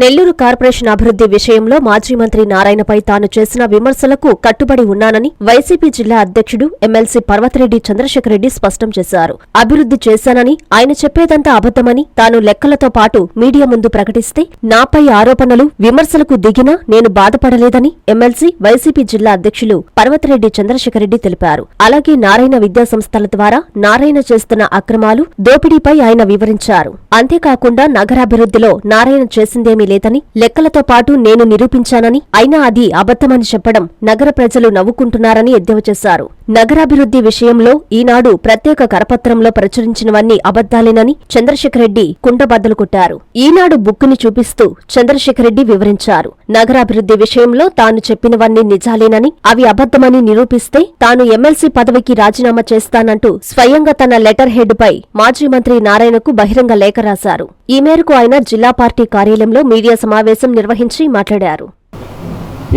Nellore corporation అభివృద్ధి విషయంలో మాజీ మంత్రి నారాయణపై తాను చేసిన విమర్శలకు కట్టుబడి ఉన్నానని వైసీపీ జిల్లా అధ్యక్షుడు ఎమ్మెల్సీ పర్వతిరెడ్డి చంద్రశేఖరరెడ్డి స్పష్టం చేశారు. అభివృద్ధి చేశానని ఆయన చెప్పేదంతా అబద్దమని తాను లెక్కలతో పాటు మీడియా ముందు ప్రకటిస్తే నాపై ఆరోపణలు విమర్శలకు దిగినా నేను బాధపడలేదని ఎమ్మెల్సీ వైసీపీ జిల్లా అధ్యక్షులు పర్వతిరెడ్డి చంద్రశేఖరరెడ్డి తెలిపారు. అలాగే నారాయణ విద్యాసంస్థల ద్వారా నారాయణ చేస్తున్న అక్రమాలు దోపిడీపై ఆయన వివరించారు. అంతేకాకుండా నగరాభివృద్ధిలో నారాయణ చేసిందేమీ లేదని లెక్కలతో పాటు నేను నిరూపించానని అయినా అది అబద్దమని చెప్పడం నగర ప్రజలు నవ్వుకుంటున్నారని ఎద్దేవా చేశారు. నగరాభివృద్ధి విషయంలో ఈనాడు ప్రత్యేక కరపత్రంలో ప్రచురించినవన్నీ అబద్దాలేనని చంద్రశేఖరెడ్డి కుండబద్దలు కొట్టారు. ఈనాడు బుక్కుని చూపిస్తూ చంద్రశేఖర్ రెడ్డి వివరించారు. నగరాభివృద్ధి విషయంలో తాను చెప్పినవన్నీ నిజాలేనని అవి అబద్దమని నిరూపిస్తే తాను ఎమ్మెల్సీ పదవికి రాజీనామా చేస్తానంటూ స్వయంగా తన లెటర్ హెడ్ పై మాజీ మంత్రి నారాయణకు బహిరంగ లేఖ రాశారు. ఈ మేరకు ఆయన జిల్లా పార్టీ కార్యాలయంలో మీడియా సమావేశం నిర్వహించి మాట్లాడారు.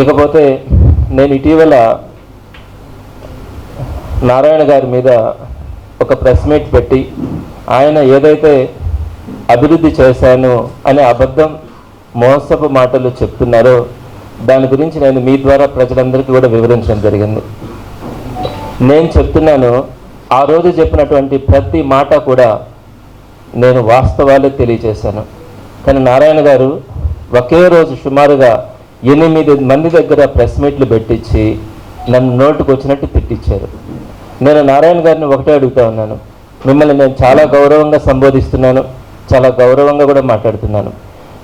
ఇకపోతే నేను ఇటీవల నారాయణ గారి మీద ఒక ప్రెస్ మీట్ పెట్టి ఆయన ఏదైతే అభివృద్ధి చేశాను అనే అబద్ధం మోసపు మాటలు చెప్తున్నారో దాని గురించి నేను మీ ద్వారా ప్రజలందరికీ కూడా వివరించడం జరిగింది. నేను చెప్తున్నాను ఆ రోజు చెప్పినటువంటి ప్రతి మాట కూడా నేను వాస్తవాలే తెలియజేశాను కానీ నారాయణ గారు ఒకే రోజు సుమారుగా ఎనిమిది మంది దగ్గర ప్రెస్ మీట్లు పెట్టించి నన్ను నోటుకు వచ్చినట్టు తిట్టించారు నేను నారాయణ గారిని ఒకటే అడుగుతా ఉన్నాను. మిమ్మల్ని నేను చాలా గౌరవంగా సంబోధిస్తున్నాను. చాలా గౌరవంగా కూడా మాట్లాడుతున్నాను.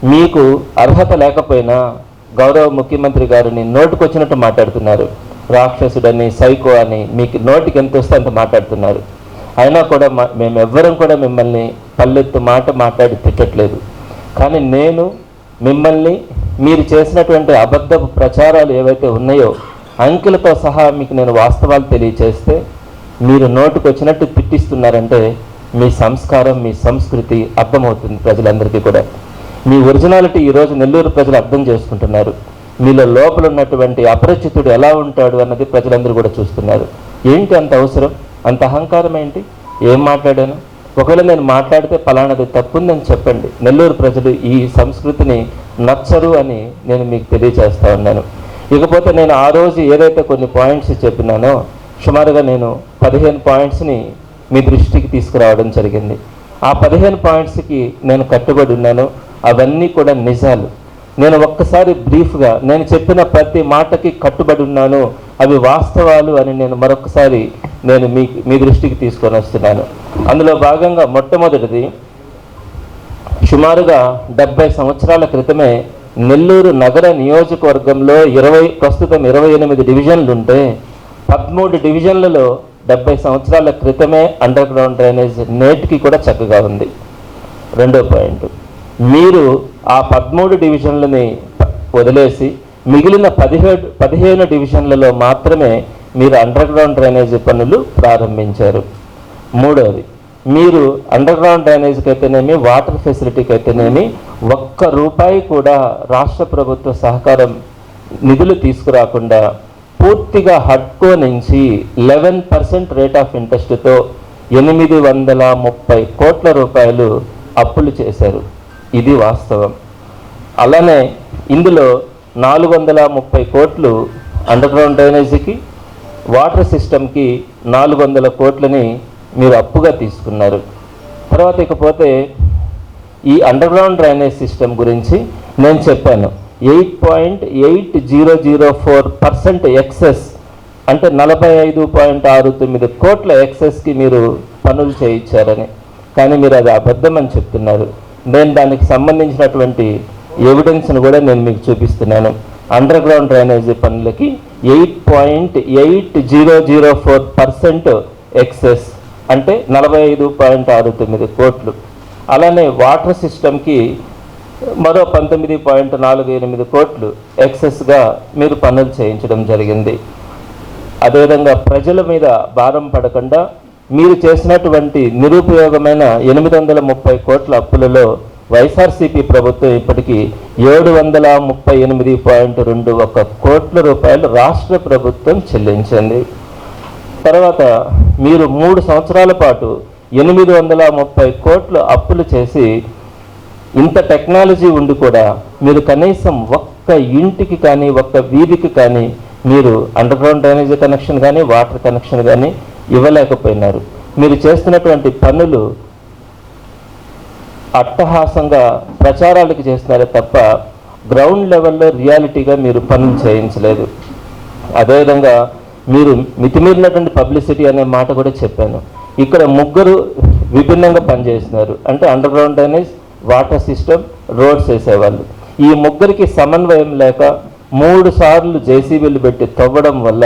మీకు అర్హత లేకపోయినా గౌరవ ముఖ్యమంత్రి గారిని నోటుకు వచ్చినట్టు మాట్లాడుతున్నారు. రాక్షసుడని సైకో అని మీకు నోటికి ఎంత వస్తే అంత మాట్లాడుతున్నారు. అయినా కూడా మా- మేము ఎవ్వరం కూడా మిమ్మల్ని పల్లెత్తు మాట మాట్లాడి తిట్టట్లేదు. కానీ నేను మిమ్మల్ని మీరు చేసినటువంటి అబద్ధపు ప్రచారాలు ఏవైతే ఉన్నాయో అంకెలతో సహా మీకు నేను వాస్తవాలు తెలియచేస్తే మీరు నోటుకు వచ్చినట్టు తిట్టిస్తున్నారంటే మీ సంస్కారం మీ సంస్కృతి అర్థమవుతుంది ప్రజలందరికీ కూడా. మీ ఒరిజినాలిటీ ఈరోజు నెల్లూరు ప్రజలు అర్థం చేసుకుంటున్నారు. మీలో లోపల ఉన్నటువంటి అపరిచితుడు ఎలా ఉంటాడు అన్నది ప్రజలందరూ కూడా చూస్తున్నారు. ఏంటి అంత అవసరం? అంత అహంకారం ఏంటి? ఏం మాట్లాడాను? ఒకవేళ నేను మాట్లాడితే పలానాది తప్పుందని చెప్పండి. నెల్లూరు ప్రజలు ఈ సంస్కృతిని నచ్చరు అని నేను మీకు తెలియజేస్తా ఉన్నాను. ఇకపోతే నేను ఆ రోజు ఏదైతే కొన్ని పాయింట్స్ చెప్పినానో సుమారుగా నేను పదిహేను పాయింట్స్ని మీ దృష్టికి తీసుకురావడం జరిగింది. ఆ పదిహేను పాయింట్స్కి నేను కట్టుబడి ఉన్నాను. అవన్నీ కూడా నిజాలు. నేను ఒక్కసారి బ్రీఫ్గా నేను చెప్పిన ప్రతి మాటకి కట్టుబడి ఉన్నాను అవి వాస్తవాలు అని నేను మరొకసారి నేను మీ మీ దృష్టికి తీసుకొని వస్తున్నాను. అందులో భాగంగా మొట్టమొదటిది సుమారుగా డెబ్బై సంవత్సరాల క్రితమే నెల్లూరు నగర నియోజకవర్గంలో ఇరవై ప్రస్తుతం ఇరవై ఎనిమిది డివిజన్లు ఉంటే పదమూడు డివిజన్లలో డెబ్బై సంవత్సరాల క్రితమే అండర్ గ్రౌండ్ డ్రైనేజ్ నేటికి కూడా చక్కగా ఉంది. రెండో పాయింట్ మీరు ఆ పదమూడు డివిజన్లని వదిలేసి మిగిలిన పదిహేడు పదిహేను డివిజన్లలో మాత్రమే మీరు అండర్ గ్రౌండ్ డ్రైనేజ్ పనులు ప్రారంభించారు. మూడవది మీరు అండర్ గ్రౌండ్ డ్రైనేజ్కి అయితేనేమి వాటర్ ఫెసిలిటీకి అయితేనేమి ఒక్క రూపాయి కూడా రాష్ట్ర ప్రభుత్వ సహకారం నిధులు తీసుకురాకుండా పూర్తిగా హడ్కో నుంచి లెవెన్ పర్సెంట్ రేట్ ఆఫ్ ఇంట్రెస్ట్తో ఎనిమిది వందల ముప్పై కోట్ల రూపాయలు అప్పులు చేశారు. ఇది వాస్తవం. అలానే ఇందులో నాలుగు వందల ముప్పై కోట్లు అండర్గ్రౌండ్ డ్రైనేజీకి వాటర్ సిస్టమ్కి నాలుగు వందల కోట్లని మీరు అప్పుగా తీసుకున్నారు. తర్వాత ఇకపోతే ఈ అండర్గ్రౌండ్ డ్రైనేజ్ సిస్టమ్ గురించి నేను చెప్పాను. Eight point eight zero zero four percent excess అంటే నలభై ఐదు పాయింట్ ఆరు తొమ్మిది కోట్ల ఎక్సెస్కి మీరు పనులు చేయించారని. కానీ మీరు అది అబద్ధమని చెప్తున్నారు. నేను దానికి సంబంధించినటువంటి ఎవిడెన్స్ను కూడా నేను మీకు చూపిస్తున్నాను. అండర్ గ్రౌండ్ డ్రైనేజీ పనులకి eight point eight zero zero four percent excess అంటే నలభై ఐదు పాయింట్ ఆరు తొమ్మిది కోట్లు. అలానే వాటర్ సిస్టమ్కి మరో పంతొమ్మిది పాయింట్ నాలుగు ఎనిమిది కోట్లు ఎక్సెస్గా మీరు పనులు చేయించడం జరిగింది. అదేవిధంగా ప్రజల మీద భారం పడకుండా మీరు చేసినటువంటి నిరుపయోగమైన ఎనిమిది వందల ముప్పై కోట్ల అప్పులలో వైఎస్ఆర్సీపీ ప్రభుత్వం ఇప్పటికీ ఏడు వందల ముప్పై ఎనిమిది పాయింట్ రెండు ఒక కోట్ల రూపాయలు రాష్ట్ర ప్రభుత్వం చెల్లించింది. తర్వాత మీరు మూడు సంవత్సరాల పాటు ఎనిమిది వందల ముప్పై కోట్లు అప్పులు చేసి ఇంత టెక్నాలజీ ఉండి కూడా మీరు కనీసం ఒక్క ఇంటికి కానీ ఒక్క వీధికి కానీ మీరు అండర్ గ్రౌండ్ డ్రైనేజ్ కనెక్షన్ కానీ వాటర్ కనెక్షన్ కానీ ఇవ్వలేకపోయినారు. మీరు చేస్తున్నటువంటి పనులు అట్టహాసంగా ప్రచారాలకు చేస్తున్నారే తప్ప గ్రౌండ్ లెవెల్లో రియాలిటీగా మీరు పనులు చేయించలేదు. అదేవిధంగా మీరు మితిమీరినటువంటి పబ్లిసిటీ అనే మాట కూడా చెప్పాను. ఇక్కడ ముగ్గురు విభిన్నంగా పనిచేస్తున్నారు. అంటే under ground drainage water system roads వేసేవాళ్ళు. ఈ ముగ్గురికి సమన్వయం లేక మూడు సార్లు జేసీబీలు పెట్టి తవ్వడం వల్ల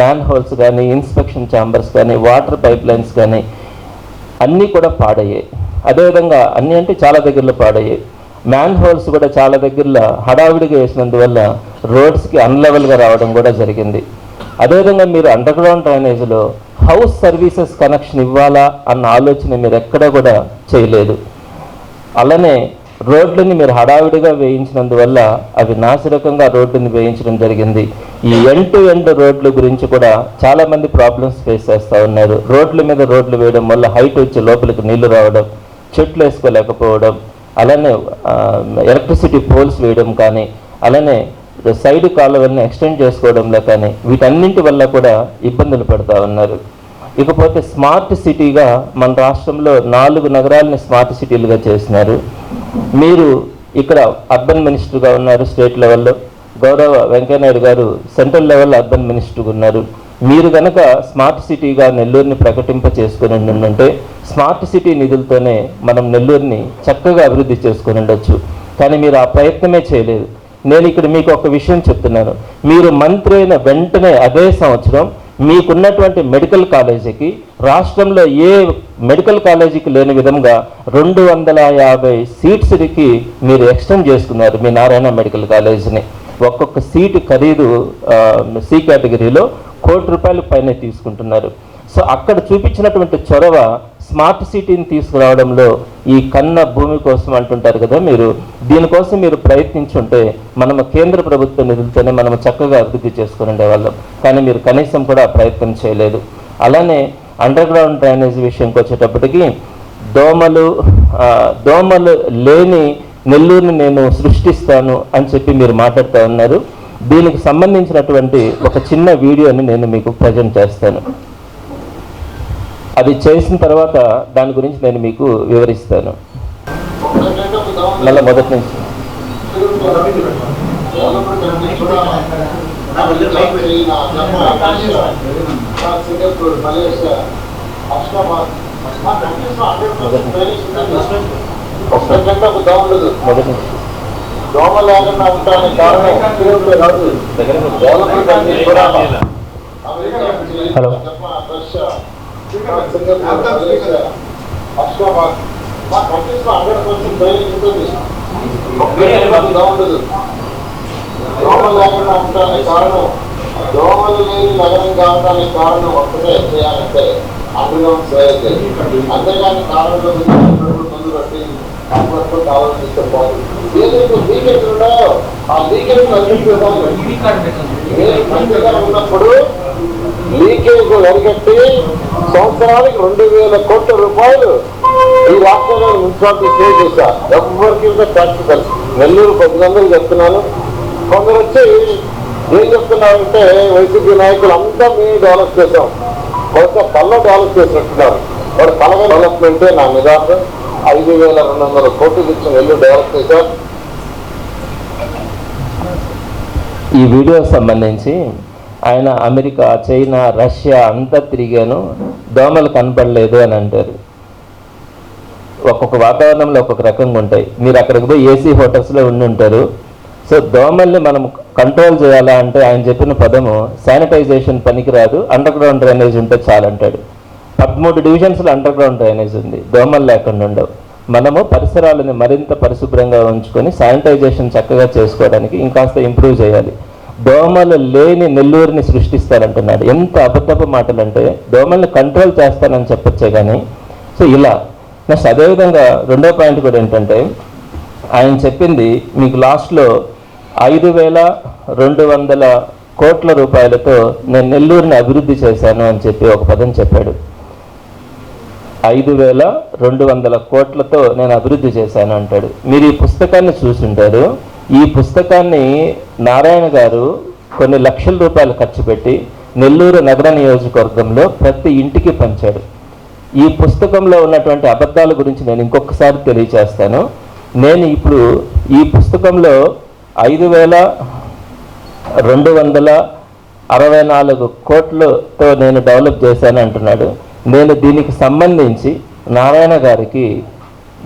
మ్యాన్ హోల్స్ కానీ ఇన్స్పెక్షన్ ఛాంబర్స్ కానీ వాటర్ పైప్ లైన్స్ కానీ అన్నీ కూడా పాడయ్యాయి. అదేవిధంగా అన్నీ అంటే చాలా దగ్గరలో పాడయ్యాయి. మ్యాన్ హోల్స్ కూడా చాలా దగ్గరలో హడావిడిగా వేసినందువల్ల రోడ్స్కి అన్లెవెల్గా రావడం కూడా జరిగింది. అదేవిధంగా మీరు అండర్ గ్రౌండ్ డ్రైనేజ్లో హౌస్ సర్వీసెస్ కనెక్షన్ ఇవ్వాలా అన్న ఆలోచన మీరు ఎక్కడా కూడా చేయలేదు. అలానే రోడ్లని మీరు హడావిడిగా వేయించినందువల్ల అవి నాసిరకంగా రోడ్డుని వేయించడం జరిగింది. ఈ ఎండ్ టు ఎండ్ రోడ్ల గురించి కూడా చాలామంది ప్రాబ్లమ్స్ ఫేస్ చేస్తూ ఉన్నారు. రోడ్ల మీద రోడ్లు వేయడం వల్ల హైట్ వచ్చి లోపలికి నీళ్ళు రావడం చెట్లు వేసుకోలేకపోవడం అలానే ఎలక్ట్రిసిటీ పోల్స్ వేయడం కానీ అలానే సైడ్ కాలువల్ని ఎక్స్టెండ్ చేసుకోవడంలో కానీ వీటన్నింటి వల్ల కూడా ఇబ్బందులు పడుతూ ఉన్నారు. ఇకపోతే స్మార్ట్ సిటీగా మన రాష్ట్రంలో నాలుగు నగరాలని స్మార్ట్ సిటీలుగా చేసినారు. మీరు ఇక్కడ అర్బన్ మినిస్టర్గా ఉన్నారు స్టేట్ లెవెల్లో. గౌరవ వెంకయ్యనాయుడు గారు సెంట్రల్ లెవెల్లో అర్బన్ మినిస్టర్గా ఉన్నారు. మీరు కనుక స్మార్ట్ సిటీగా నెల్లూరుని ప్రకటింప చేసుకుని ఉండుంటే స్మార్ట్ సిటీ నిధులతోనే మనం నెల్లూరుని చక్కగా అభివృద్ధి చేసుకుని ఉండొచ్చు. కానీ మీరు ఆ ప్రయత్నమే చేయలేదు. నేను ఇక్కడ మీకు ఒక విషయం చెప్తున్నాను. మీరు మంత్రి అయిన వెంటనే అదే సంవత్సరం మీకున్నటువంటి మెడికల్ కాలేజీకి రాష్ట్రంలో ఏ మెడికల్ కాలేజీకి లేని విధంగా రెండు వందల యాభై సీట్స్కి మీరు ఎక్స్టెండ్ చేసుకున్నారు మీ నారాయణ మెడికల్ కాలేజీని. ఒక్కొక్క సీటు ఖరీదు సి కేటగిరీలో కోటి రూపాయల పైన తీసుకుంటున్నారు. సో అక్కడ చూపించినటువంటి చొరవ స్మార్ట్ సిటీని తీసుకురావడంలో ఈ కన్న భూమి కోసం అంటుంటారు కదా మీరు. దీనికోసం మీరు ప్రయత్నించుంటే మనము కేంద్ర ప్రభుత్వ నిధులతోనే మనం చక్కగా అభివృద్ధి చేసుకుని ఉండేవాళ్ళం. కానీ మీరు కనీసం కూడా ప్రయత్నం చేయలేదు. అలానే అండర్ గ్రౌండ్ డ్రైనేజ్ విషయంకి వచ్చేటప్పటికి దోమలు దోమలు లేని నెల్లూరుని నేను సృష్టిస్తాను అని చెప్పి మీరు మాట్లాడుతూ ఉన్నారు. దీనికి సంబంధించినటువంటి ఒక చిన్న వీడియోని నేను మీకు ప్రజెంట్ చేస్తాను. అది చేసిన తర్వాత దాని గురించి నేను మీకు వివరిస్తాను. మళ్ళీ మొదటి నుంచి. దోమ లేకుండా ఉండడానికి కారణం హలో. అష్టాబాద్. మా లో హండ్రెడ్ పర్సెంట్ ఉంటుంది. దోమలు లేకుండా ఉండడానికి కారణం దోమలు లేని నగరం కావడానికి కారణం ఒక్కటే చేయాలంటే అందులో చేయాలి. అంతేగాని కారణంలో ముందు కట్టి అప్పట్లో ఆలోచిస్తే పోదు. ఏదైతే లీకేజ్ ఆ లీకేజ్ ఉన్నప్పుడు లీకేజ్ అరికట్టి సంవత్సరానికి రెండు వేల కోట్ల రూపాయలు ఈ రాష్ట్రంలో మున్సిపాలిటీ సేవ్ చేశారు ఎవరికి ప్రాక్టికల్ నెల్లూరు పది వందలు చెప్తున్నాను. కొందరు వచ్చి ఏం చెప్తున్నారంటే వైసీపీ నాయకులు అంతా మేము డెవలప్ చేశాం. కొంత కళ్ళ డెవలప్ చేసినట్టున్నారు. వాడు కలగ డెవలప్మెంటే నా నిదానం ఐదు వేల రెండు వందల కోట్లు ఇచ్చిన వెళ్ళి డెవలప్ చేశారు. ఈ వీడియోకి సంబంధించి ఆయన అమెరికా చైనా రష్యా అంతా తిరిగాను. దోమలు కనపడలేదు అని అంటారు. ఒక్కొక్క వాతావరణంలో ఒక్కొక్క రకంగా ఉంటాయి. మీరు అక్కడికి పోయి ఏసీ హోటల్స్లో ఉండి ఉంటారు. సో దోమల్ని మనం కంట్రోల్ చేయాలా అంటే ఆయన చెప్పిన పదము శానిటైజేషన్ పనికిరాదు అండర్ గ్రౌండ్ డ్రైనేజ్ ఉంటే చాలంటాడు. పదమూడు డివిజన్స్లో అండర్ గ్రౌండ్ డ్రైనేజ్ ఉంది దోమలు లేకుండా ఉండవు. మనము పరిసరాలను మరింత పరిశుభ్రంగా ఉంచుకొని శానిటైజేషన్ చక్కగా చేసుకోవడానికి ఇంకాస్త ఇంప్రూవ్ చేయాలి. దోమలు లేని నెల్లూరుని సృష్టిస్తారంటున్నాడు. ఎంత అబద్ధపు మాటలు అంటే దోమల్ని కంట్రోల్ చేస్తానని చెప్పొచ్చే కానీ సో ఇలా. నెక్స్ట్ అదేవిధంగా రెండో పాయింట్ కూడా ఏంటంటే ఆయన చెప్పింది మీకు లాస్ట్లో ఐదు వేల రెండు వందల కోట్ల రూపాయలతో నేను నెల్లూరుని అభివృద్ధి చేశాను అని చెప్పి ఒక పదం చెప్పాడు. ఐదు వేల రెండు వందల కోట్లతో నేను అభివృద్ధి చేశాను అంటాడు. మీరు ఈ పుస్తకాన్ని చూసుంటారు. ఈ పుస్తకాన్ని నారాయణ గారు కొన్ని లక్షల రూపాయలు ఖర్చు పెట్టి నెల్లూరు నగర నియోజకవర్గంలో ప్రతి ఇంటికి పంచాడు ఈ పుస్తకంలో ఉన్నటువంటి అబద్ధాల గురించి నేను ఇంకొకసారి తెలియచేస్తాను. నేను ఇప్పుడు ఈ పుస్తకంలో ఐదు వేల రెండు వందల అరవై నాలుగు కోట్లతో నేను డెవలప్ చేశాను అంటున్నాడు. నేను దీనికి సంబంధించి నారాయణ గారికి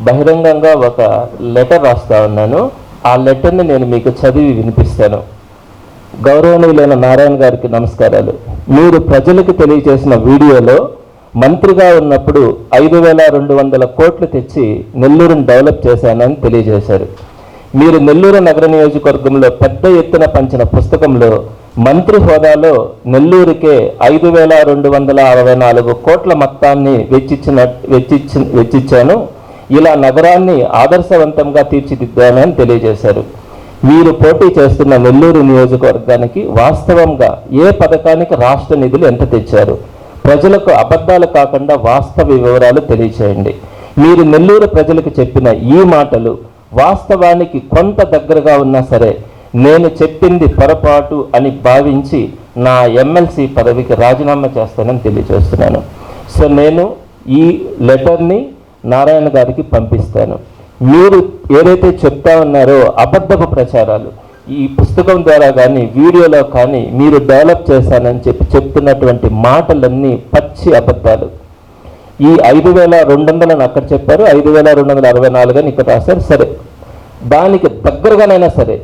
బహిరంగంగా ఒక లెటర్ రాస్తా ఉన్నాను. ఆ లెటర్ని నేను మీకు చదివి వినిపిస్తాను. గౌరవనీయులైన నారాయణ గారికి నమస్కారాలు. మీరు ప్రజలకు తెలియజేసిన వీడియోలో మంత్రిగా ఉన్నప్పుడు ఐదు వేల రెండు వందల కోట్లు తెచ్చి నెల్లూరును డెవలప్ చేశానని తెలియజేశారు. మీరు నెల్లూరు నగర నియోజకవర్గంలో పెద్ద ఎత్తున పంచిన పుస్తకంలో మంత్రి హోదాలో నెల్లూరుకే ఐదు వేల రెండు వందల అరవై నాలుగు కోట్ల మొత్తాన్ని వెచ్చిచ్చిన వెచ్చిచ్చి వెచ్చిచ్చాను. ఇలా నగరాన్ని ఆదర్శవంతంగా తీర్చిదిద్దానని తెలియజేశారు. మీరు పోటీ చేస్తున్న నెల్లూరు నియోజకవర్గానికి వాస్తవంగా ఏ పథకానికి రాష్ట్ర నిధులు ఎంత తెచ్చారు? ప్రజలకు అబద్ధాలు కాకుండా వాస్తవ వివరాలు తెలియచేయండి. మీరు నెల్లూరు ప్రజలకు చెప్పిన ఈ మాటలు వాస్తవానికి కొంత దగ్గరగా ఉన్నా సరే నేను చెప్పింది పొరపాటు అని భావించి నా ఎమ్మెల్సీ పదవికి రాజీనామా చేస్తానని తెలియజేస్తున్నాను. సో నేను ఈ లెటర్ని నారాయణ గారికి పంపిస్తాను. మీరు ఏదైతే చెప్తా ఉన్నారో అబద్ధపు ప్రచారాలు ఈ పుస్తకం ద్వారా కానీ వీడియోలో కానీ మీరు డెవలప్ చేశానని చెప్పి చెప్తున్నటువంటి మాటలన్నీ పచ్చి అబద్ధాలు. ఈ ఐదు వేల రెండు వందలని అక్కడ చెప్పారు. ఐదు వేల రెండు వందల అరవై నాలుగు అని ఇక్కడ రాశారు. సరే దానికి దగ్గరగానైనా సరే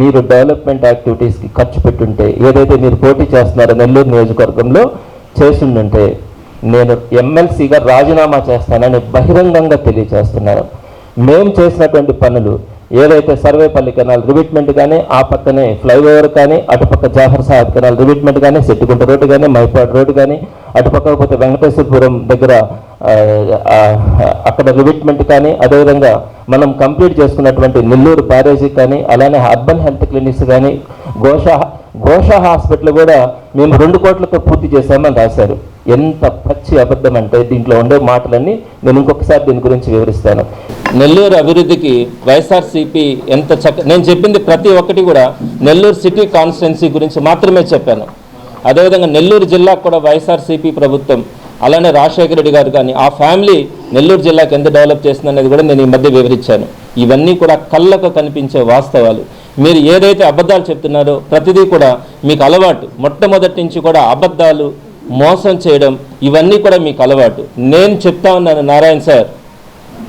మీరు డెవలప్మెంట్ యాక్టివిటీస్కి ఖర్చు పెట్టుంటే ఏదైతే మీరు పోటీ చేస్తున్నారో నెల్లూరు నియోజకవర్గంలో చేసిందంటే నేను ఎమ్మెల్సీగా రాజీనామా చేస్తానని బహిరంగంగా తెలియజేస్తున్నాను మేము చేసినటువంటి పనులు ఏదైతే సర్వేపల్లి కెనాల్ రివిట్మెంట్ కానీ ఆ పక్కనే ఫ్లైఓవర్ కానీ అటుపక్క జాఫర్ సాహెబ్ కెనాల్ రివిట్మెంట్ కానీ సెట్టుకుంట రోడ్డు కానీ మైపాడు రోడ్డు కానీ అటుపక్క పోతే వెంకటేశ్వరపురం దగ్గర అక్కడ రివిట్మెంట్ కానీ అదేవిధంగా మనం కంప్లీట్ చేసుకున్నటువంటి నెల్లూరు బ్యారేజీ కానీ అలానే అర్బన్ హెల్త్ క్లినిక్స్ కానీ గోషా ఘోష హాస్పిటల్ కూడా మేము రెండు కోట్లతో పూర్తి చేశామని రాశారు. ఎంత పచ్చి అబద్ధం అంటే దీంట్లో ఉండే మాటలన్నీ నేను ఇంకొకసారి దీని గురించి వివరిస్తాను. నెల్లూరు అభివృద్ధికి వైఎస్ఆర్సీపీ ఎంత చక్క నేను చెప్పింది ప్రతి ఒక్కటి కూడా నెల్లూరు సిటీ కాన్స్టిట్యున్సీ గురించి మాత్రమే చెప్పాను. అదేవిధంగా నెల్లూరు జిల్లాకు కూడా వైఎస్ఆర్సీపీ ప్రభుత్వం అలానే రాజశేఖర రెడ్డి గారు కానీ ఆ ఫ్యామిలీ నెల్లూరు జిల్లాకు ఎంత డెవలప్ చేసిందనేది కూడా నేను ఈ మధ్య వివరించాను. ఇవన్నీ కూడా కళ్ళకు కనిపించే వాస్తవాలు. మీరు ఏదైతే అబద్ధాలు చెప్తున్నారో ప్రతిదీ కూడా మీకు అలవాటు. మొట్టమొదటి నుంచి కూడా అబద్ధాలు మోసం చేయడం ఇవన్నీ కూడా మీకు అలవాటు. నేను చెప్తా ఉన్నాను నారాయణ సార్.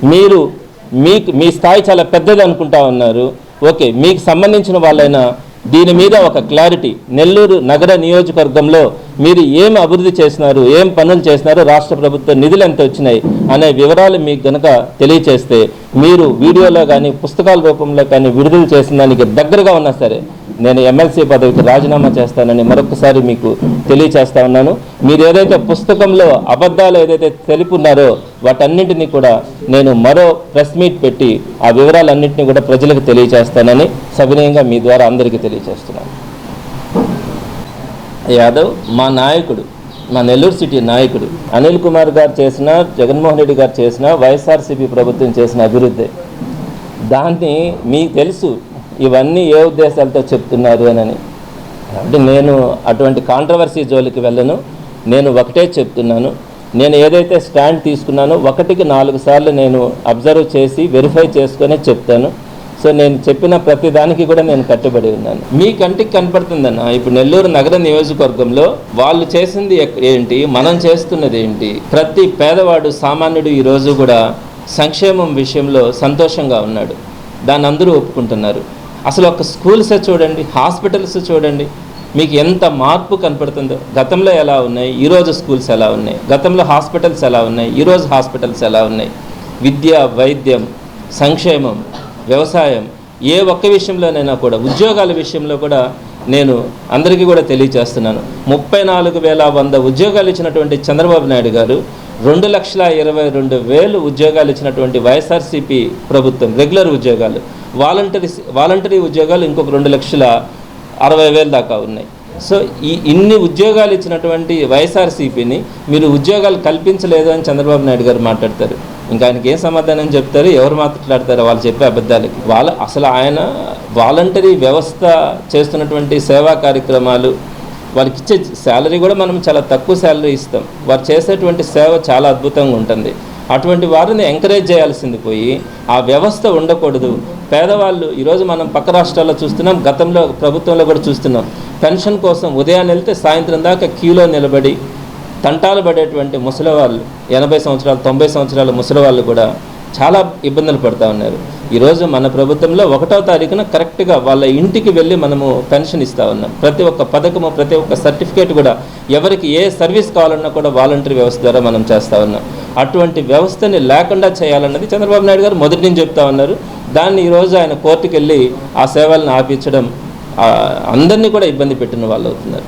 మీరు మీకు మీ స్థాయి చాలా పెద్దది అనుకుంటా ఉన్నారు. ఓకే మీకు సంబంధించిన వాళ్ళైనా దీని మీద ఒక క్లారిటీ నెల్లూరు నగర నియోజకవర్గంలో మీరు ఏం అభివృద్ధి చేసినారు ఏం పనులు చేసినారు రాష్ట్ర ప్రభుత్వ నిధులు ఎంత వచ్చినాయి అనే వివరాలు మీకు గనక తెలియచేస్తే మీరు వీడియోలో కానీ పుస్తకాల రూపంలో కానీ విడుదల చేసిన దానికి దగ్గరగా ఉన్నా సరే నేను ఎమ్మెల్సీ పదవికి రాజీనామా చేస్తానని మరొకసారి మీకు తెలియచేస్తా ఉన్నాను. మీరు ఏదైతే పుస్తకంలో అబద్ధాలు ఏదైతే తెలుపున్నారో వాటన్నింటినీ కూడా నేను మరో ప్రెస్ మీట్ పెట్టి ఆ వివరాలన్నింటినీ కూడా ప్రజలకు తెలియచేస్తానని సవినయంగా మీ ద్వారా అందరికీ తెలియచేస్తున్నాను. యాదవ్ మా నాయకుడు మా నెల్లూరు సిటీ నాయకుడు అనిల్ కుమార్ గారు చేసిన జగన్మోహన్ రెడ్డి గారు చేసిన వైఎస్ఆర్సీపీ ప్రభుత్వం చేసిన అభివృద్ధి. దాన్ని మీకు తెలుసు ఇవన్నీ ఏ ఉద్దేశాలతో చెప్తున్నారు అని అంటే నేను అటువంటి కాంట్రవర్సీ జోలికి వెళ్ళను. నేను ఒకటే చెప్తున్నాను. నేను ఏదైతే స్టాండ్ తీసుకున్నానో ఒకటికి నాలుగు సార్లు నేను అబ్జర్వ్ చేసి వెరిఫై చేసుకునే చెప్తాను. సో నేను చెప్పిన ప్రతి దానికి కూడా నేను కట్టుబడి ఉన్నాను. మీ కంటికి కనపడుతుందన్న ఇప్పుడు నెల్లూరు నగర నియోజకవర్గంలో వాళ్ళు చేసింది ఏంటి? మనం చేస్తున్నది ఏంటి? ప్రతి పేదవాడు సామాన్యుడు ఈరోజు కూడా సంక్షేమం విషయంలో సంతోషంగా ఉన్నాడు. దాన్ని అందరూ ఒప్పుకుంటున్నారు. అసలు ఒక స్కూల్సే చూడండి హాస్పిటల్స్ చూడండి మీకు ఎంత మార్పు కనపడుతుందో. గతంలో ఎలా ఉన్నాయి? ఈరోజు స్కూల్స్ ఎలా ఉన్నాయి? గతంలో హాస్పిటల్స్ ఎలా ఉన్నాయి? ఈరోజు హాస్పిటల్స్ ఎలా ఉన్నాయి? విద్య వైద్యం సంక్షేమం వ్యవసాయం ఏ ఒక్క విషయంలోనైనా కూడా ఉద్యోగాల విషయంలో కూడా నేను అందరికీ కూడా తెలియచేస్తున్నాను ముప్పై నాలుగు వేల వంద ఉద్యోగాలు ఇచ్చినటువంటి చంద్రబాబు నాయుడు గారు రెండు లక్షల ఇరవై రెండు వేలు ఉద్యోగాలు ఇచ్చినటువంటి వైఎస్ఆర్సీపీ ప్రభుత్వం రెగ్యులర్ ఉద్యోగాలు. వాలంటరీ వాలంటరీ ఉద్యోగాలు ఇంకొక రెండు లక్షల అరవై వేలు దాకా ఉన్నాయి. సో ఈ ఇన్ని ఉద్యోగాలు ఇచ్చినటువంటి వైఎస్ఆర్సీపీని మీరు ఉద్యోగాలు కల్పించలేదు అని చంద్రబాబు నాయుడు గారు మాట్లాడతారు. ఇంకా ఆయనకి ఏం సమాధానం చెప్తారు? ఎవరు మాట్లాడతారు వాళ్ళు చెప్పే అబద్ధాలకి. వాళ్ళ అసలు ఆయన వాలంటరీ వ్యవస్థ చేస్తున్నటువంటి సేవా కార్యక్రమాలు వాళ్ళకి ఇచ్చే శాలరీ కూడా మనం చాలా తక్కువ శాలరీ ఇస్తాం. వారు చేసేటువంటి సేవ చాలా అద్భుతంగా ఉంటుంది. అటువంటి వారిని ఎంకరేజ్ చేయాల్సింది పోయి ఆ వ్యవస్థ ఉండకూడదు. పేదవాళ్ళు ఈరోజు మనం పక్క రాష్ట్రాల్లో చూస్తున్నాం గతంలో ప్రభుత్వంలో కూడా చూస్తున్నాం. పెన్షన్ కోసం ఉదయాన్నే వెళ్తే సాయంత్రం దాకా క్యూలో నిలబడి తంటాలు పడేటువంటి ముసలివాళ్ళు ఎనభై సంవత్సరాలు తొంభై సంవత్సరాల ముసలివాళ్ళు కూడా చాలా ఇబ్బందులు పడుతూ ఉన్నారు. ఈరోజు మన ప్రభుత్వంలో ఒకటో తారీఖున కరెక్ట్గా వాళ్ళ ఇంటికి వెళ్ళి మనము పెన్షన్ ఇస్తూ ఉన్నాం. ప్రతి ఒక్క పథకము ప్రతి ఒక్క సర్టిఫికేట్ కూడా ఎవరికి ఏ సర్వీస్ కావాలన్నా కూడా వాలంటరీ వ్యవస్థ ద్వారా మనం చేస్తూ ఉన్నాం. అటువంటి వ్యవస్థని లేకుండా చేయాలన్నది చంద్రబాబు నాయుడు గారు మొదటి నుంచి చెప్తా ఉన్నారు. దాన్ని ఈరోజు ఆయన కోర్టుకు వెళ్ళి ఆ సేవలను ఆపించడం అందరినీ కూడా ఇబ్బంది పెట్టిన వాళ్ళు అవుతున్నారు.